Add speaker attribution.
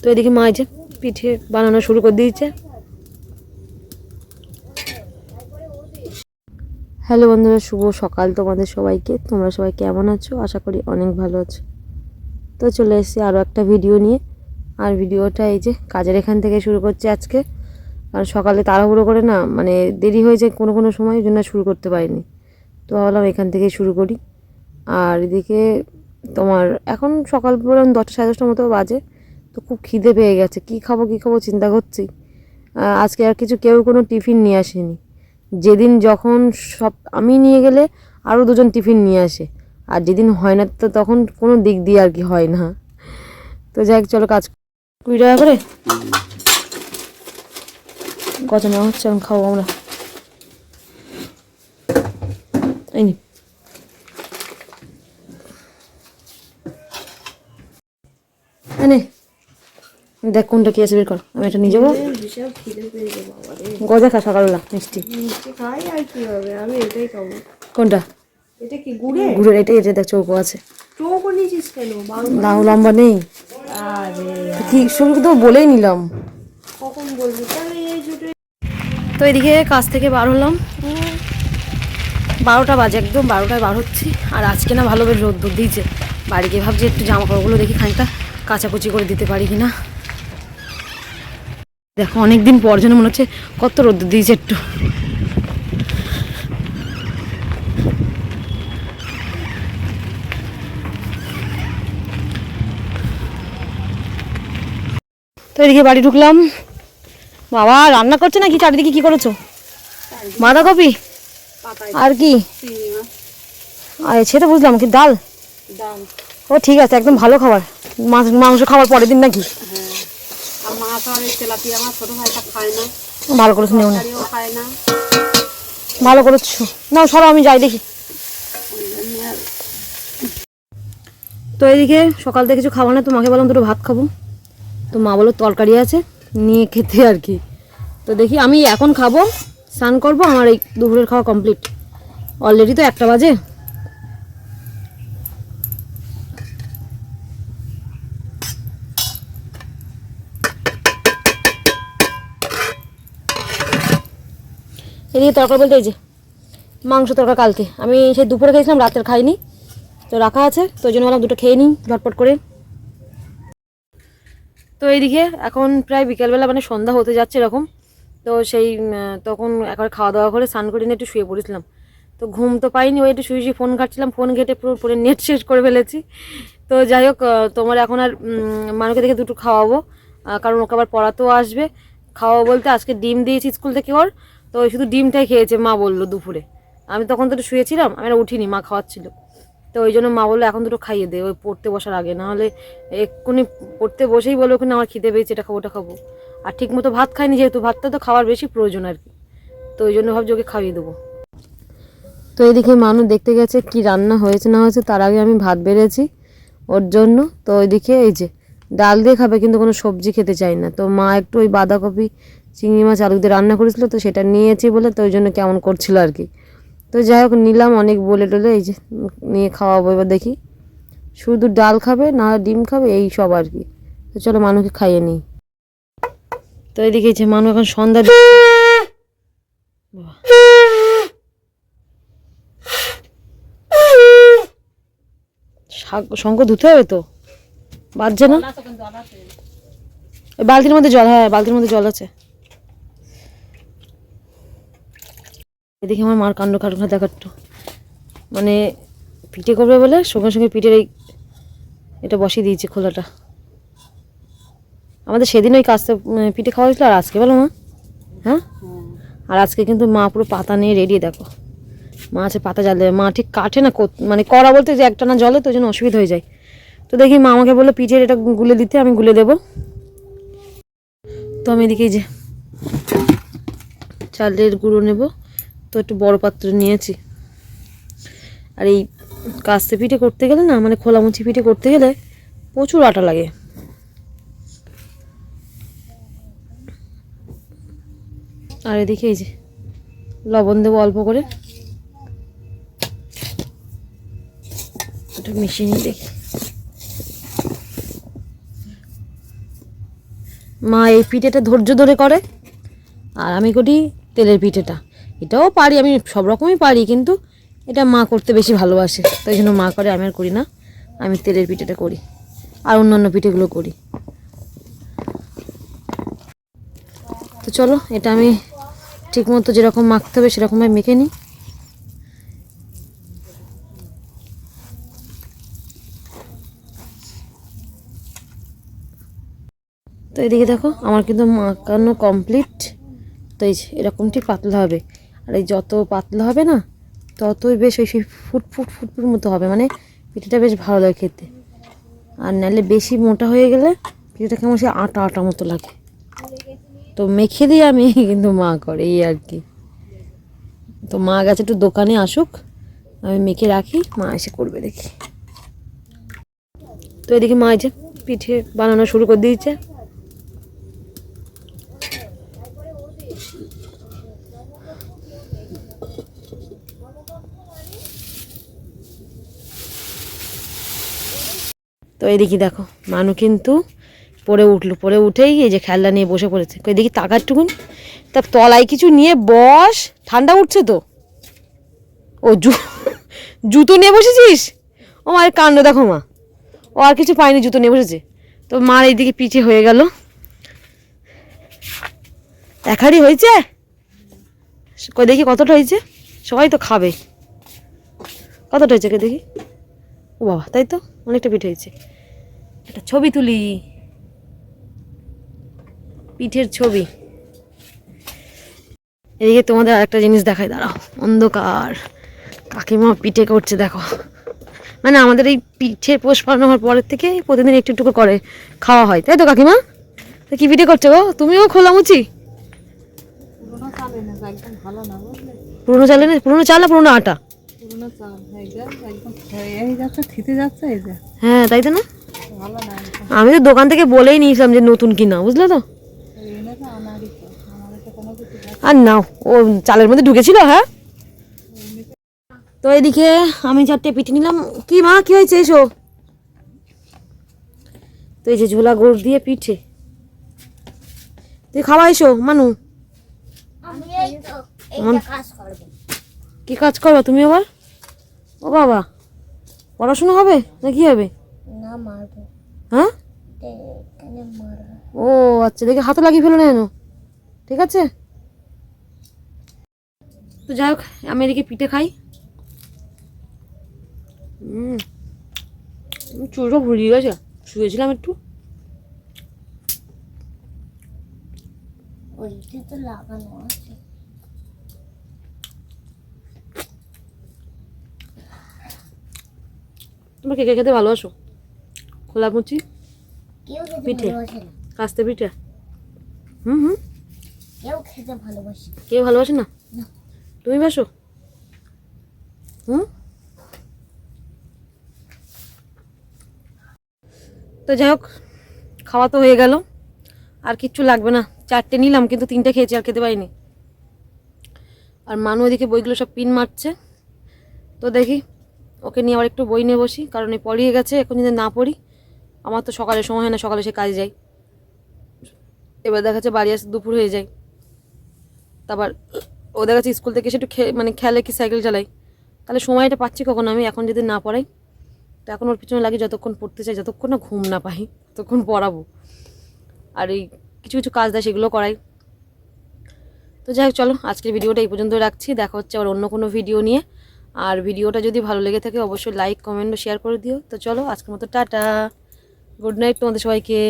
Speaker 1: তো এদিকে মা যে পিঠে বানানো শুরু করে দিয়েছে। হ্যালো বন্ধুরা, শুভ সকাল তোমাদের সবাইকে। তোমরা সবাই কেমন আছো? আশা করি অনেক ভালো আছো। তো চলে এসেছি আরও একটা ভিডিও নিয়ে। আর ভিডিওটা এই যে কাজের এখান থেকে শুরু করছি আজকে। আর সকালে তাড়াহুড়ো করে না মানে দেরি হয়ে যায় কোনো কোনো সময় ওই জন্য শুরু করতে পারিনি। তো ভাবলাম এখান থেকে শুরু করি। আর এদিকে তোমার এখন সকাল বললাম দশটা সাড়ে দশটার মতো বাজে। তো খুব খিদে পেয়ে গেছে। কি খাব কি খাব চিন্তা করছি। আজকে আর কিছু কেউ কোনো টিফিন নিয়ে আসেনি। যেদিন যখন সব আমি নিয়ে গেলে আরও দুজন টিফিন নিয়ে আসে। আর যেদিন হয় না তো তখন কোনো দিক দিয়ে আর কি হয় না। তো যাই চলো কাজ কুড়ি টাকা করে? কত নেওয়া হচ্ছে? এখন খাব আমরা। এই নি এই নে। দেখ কোনটা কি আছে বের কর। আমি এটা নিয়ে যাব। গজা খা সকালবেলা, মিষ্টি।
Speaker 2: খাই আর কি হবে আমি এটাই খাব
Speaker 1: কোনটা
Speaker 2: এটা কি গুড়ে
Speaker 1: ঘুরে এটা এটা দেখ চৌকো আছে।
Speaker 2: চৌকো নিয়েছিস কেন
Speaker 1: লাউ লম্বা নেই। কি শুরু তো বলেই নিলাম।
Speaker 2: কখন বলবি
Speaker 1: তো এদিকে কাজ থেকে বার হলাম। বারোটা বাজে একদম, বারোটায় বার হচ্ছি। আর আজকে না ভালো বেশ রোদ রোদ দিয়েছে। বাড়ি গিয়ে ভাবছি একটু জামা কাপড়গুলো দেখি খানিকটা কাচাকুচি করে দিতে পারি কি না দেখো অনেকদিন পর যেন মনে হচ্ছে কত রোদ দিয়েছে একটু। তো এদিকে বাড়ি ঢুকলাম। বাবা রান্না করছে নাকি? চারিদিকে কি করেছ? বাঁধাকপি? আর কি? আর সেটা বুঝলাম কি ডাল? ও ঠিক আছে একদম ভালো খাবার। মাছ মাংস খাবার পরের দিন নাকি?
Speaker 2: হ্যাঁ। মাছ আর এই তেলাপিয়া মাছ ছোটো ভাইটা খায় না।
Speaker 1: ভালো করেছ নেও না।
Speaker 2: খায় না।
Speaker 1: ভালো করেছ নাও সরো আমি যাই দেখি। তো এদিকে সকাল থেকে কিছু খাবার না তো মাকে বললাম দুটো ভাত খাব। তো মা বলো তরকারি আছে নিয়ে খেতে আর কি। তো দেখি আমি এখন খাব স্নান করব আমার এই দুপুরের খাওয়া কমপ্লিট অলরেডি তো একটা বাজে। এদিকে তরকারি বলতে এই যে মাংস তরকারি কালকে। আমি সেই দুপুরে খেয়েছিলাম, রাতের খাইনি। তো রাখা আছে, তো ওই জন্য ভাবলাম দুটো খেয়ে নিই, ঝটপট করে। তো এইদিকে এখন প্রায় বিকেলবেলা মানে সন্ধ্যা হতে যাচ্ছে এরকম। তো সেই তখন একবার খাওয়া দাওয়া করে স্নান করে নিয়ে একটু শুয়ে পড়েছিলাম। তো ঘুম তো পাইনি, ওই একটু শুয়ে শুয়ে ফোন ঘাটছিলাম, ফোন ঘেটে পুরো পুরো নেট শেষ করে ফেলেছি। তো যাই হোক তোমার এখন আর মানুষকে দেখে দুটো খাওয়াবো। কারণ ওকে আবার পড়াতেও আসবে। খাওয়াবো বলতে আজকে ডিম দিয়েছি স্কুল থেকে ওর তো ওই শুধু ডিমটাই খেয়েছে, মা বলল দুপুরে। আমি তখন তো শুয়েছিলাম, আমি উঠিনি, মা খাওয়াচ্ছিল। তো ওই জন্য মা বলল, এখন দুটো খাইয়ে দে, ওই পড়তে বসার আগে। নাহলে এক্ষুনি পড়তে বসেই বলো ওখানে আমার খিদে পেয়েছে, এটা খাব, ওটা খাব। আর ঠিক মতো ভাত খাইনি, যেহেতু ভাতটা তো খাওয়ার বেশি প্রয়োজন আর কি। তো ওই জন্য ভাবছি ওকে খাইয়ে দেবো। তো এইদিকে মানুষ দেখতে গেছে কি রান্না হয়েছে না হয়েছে, তার আগে আমি ভাত বেড়েছি ওর জন্য। তো ওইদিকে এই যে, ডাল দিয়ে খাবে, কিন্তু কোনো সবজি খেতে চাই না। তো মা একটু ওই বাঁধাকপি চিংড়ি মাছ আলু দিয়ে রান্না করেছিল তো সেটা নিয়েছি বলে তো ওই জন্য কেমন করছিল আর কি। তো যাই হোক নিলাম অনেক বলে টলে এই যে নিয়ে খাওয়াবো এবার দেখি। শুধু ডাল খাবে না ডিম খাবে এই সব আর কি। তো চলো মানুষকে খাইয়ে নিই। তো এদিকে যে মানুষ এখন সন্ধ্যা শঙ্খ ধুতে হবে তো? বাজছে না? বালতির মধ্যে জল হ্যাঁ বালতির মধ্যে জল আছে। এদিকে আমার মার কাণ্ড কারখানা দেখা একটু মানে পিঠে করবে বলে সঙ্গে সঙ্গে পিঠের এই এটা বসিয়ে দিয়েছে খোলাটা। আমাদের সেদিন ওই কাজটা পিঠে খাওয়া হয়েছিল আর আজকে বলো মা? হ্যাঁ? আর আজকে কিন্তু মা পুরো পাতা নিয়ে রেডি, দেখো। মা আছে পাতা জ্বালে মা ঠিক কাটে না মানে করা বলতে যে একটা না জলে তো জন্য অসুবিধা হয়ে যায়। তো দেখি মা আমাকে বলল পিঠের এটা গুলে দিতে, আমি গুলে দেবো। তো আমি এদিকে যে চালের গুঁড়ো নেব। তো একটু বড় পাত্র নিয়েছি। আর এই কাস্তে পিঠে করতে গেলে না মানে খোলামুচি পিঠে করতে গেলে প্রচুর আটা লাগে। আর এদিকে এই যে লবণ দেবো অল্প করে। এটা মিশিয়ে নিই দেখি। মা এই পিঠেটা ধৈর্য ধরে করে, আর আমি করি তেলের পিঠেটা। এটাও পারি, আমি সব রকমই পারি, কিন্তু এটা মা করতে বেশি ভালোবাসে। তাই জন্য মা করে, আমি আর করি না। আমি তেলের পিঠেটা করি, আর অন্যান্য পিঠেগুলো করি। তো চলো, এটা আমি ঠিক মতো যেরকম মাখতে হবে, সেরকমভাবে মেখে নিই। তো এদিকে দেখো, আমার কিন্তু মাখানো কমপ্লিট তো এই এরকম ঠিক পাতলা হবে। আর এই যত পাতলা হবে না, ততই বেশ ওই সেই ফুট ফুট ফুট ফুট মতো হবে। মানে পিঠেটা বেশ ভালো লাগে খেতে। আর নাহলে বেশি মোটা হয়ে গেলে পিঠেটা কেমন সে আটা আটা মতো লাগে। তো মেখে দিই আমি, কিন্তু মা করে, এই আর কি। তো মা গেছে একটু দোকানে আসুক, আমি মেখে রাখি, মা এসে করবে দেখি। তো এদিকে মা যে পিঠে বানানো শুরু করে দিয়েছে। তো এদিকে দেখো, মানু কিন্তু পড়ে উঠল, পড়ে উঠেই এই যে খেলনা নিয়ে বসে পড়েছে। দেখি টাকারটুকুন তা তলায় কিছু নিয়ে বস, ঠান্ডা উঠছে তো। ও জু, জুতো নিয়ে বসেছিস? ও মায়ের কাণ্ড দেখো মা, ও আর কিছু পায়নি জুতো নিয়ে বসেছে। তো মার এইদিকে পিঠে হয়ে গেল। একারই হয়েছে? কই, দেখি কতটা হয়েছে? সবাই তো খাবে। কতটা হয়েছে কে দেখি? ও বাবা, তাই তো? অনেকটা পিঠে হয়েছে। একটা ছবি তুলি। পিঠের ছবি। এদিকে তোমাদের আরেকটা জিনিস দেখাই, দাঁড়াও। অন্ধকার। কাকিমা পিঠে করছে, দেখো। মানে আমাদের এই পিঠে পোষ পালন হওয়ার পরের থেকে প্রতিদিন একটু একটু করে করে খাওয়া হয়। তাই তো কাকিমা? তা কি পিঠে করছ গো? তুমিও খোলামুচি?
Speaker 2: পুরোনো চাল না
Speaker 1: পুরোনো চালে না পুরোনো না আটা হ্যাঁ তাই তো না?
Speaker 2: না
Speaker 1: আমি তো দোকান থেকে বলেই নিয়েছিলাম যে নতুন কিনা বুঝলে তো। আর নাও ও চালের মধ্যে ঢুকেছিল হ্যাঁ? তো এদিকে আমি চারটে পিঠে নিলাম। কি মা কি হয়েছে এসো? তো এই যে ঝোলা গুড় দিয়ে পিঠে। তুই খাওয়া এসো মানু? কি কাজ করবা তুমি আবার? ও বাবা পড়াশোনা হবে না কি হবে?
Speaker 3: না মারবো।
Speaker 1: হ্যাঁ? ও আচ্ছা দেখে হাতে লাগিয়ে ফেলো না ঠিক আছে? তো যাই হোক আমি এদিকে পিঠে খাই। হুম চুলটা ভুলিয়ে গেছে। শুয়েছিলাম একটু।
Speaker 3: ওইটা তো লাগানো আছে।
Speaker 1: তোমরা কে কে খেতে ভালোবাসো? খোলা মুচি? পিঠে? কাস্তে পিঠে? হুম হুম।
Speaker 3: কেউ খেতে ভালোবাসে না।
Speaker 1: কে ভালোবাসে না। তুমি বাসো হুম? তো যাই হোক খাওয়া তো হয়ে গেল। আর কিচ্ছু লাগবে না। চারটে নিলাম কিন্তু তিনটে খেয়েছি আর খেতে পারিনি। আর মানু ওইদিকে বইগুলো সব পিন মারছে। তো দেখি ওকে নিয়ে আবার একটু বই নিয়ে বসি, কারণ এই পড়িয়ে গেছে, এখন যদি না পড়ি, আমার তো সকালে সময় হয় না, সকালে সে কাজে যাই এবার দেখা যাচ্ছে বাড়ি আসতে দুপুর হয়ে যায়। তারপর ও দেখা যাচ্ছে স্কুল থেকে এসে একটু মানে খেলে কি সাইকেল চালাই তাহলে সময়টা পাচ্ছি কখন আমি? এখন যদি না পড়াই, তো এখন ওর পিছনে লাগে যতক্ষণ পড়তে চাই, যতক্ষণ না ঘুম না পাই, ততক্ষণ পড়াবো। আর এই কিছু কিছু কাজ দেয়, সেগুলো করাই। তো যাই হোক, চলো, আজকের ভিডিওটা এই পর্যন্ত রাখছি। দেখা হচ্ছে আবার অন্য কোনো ভিডিও নিয়ে। আর ভিডিওটা যদি ভালো লেগে থাকে, অবশ্যই লাইক কমেন্ট শেয়ার করে দিও। তো চলো, আজকের মতো টাটা। গুড নাইট তোমাদের সবাইকে।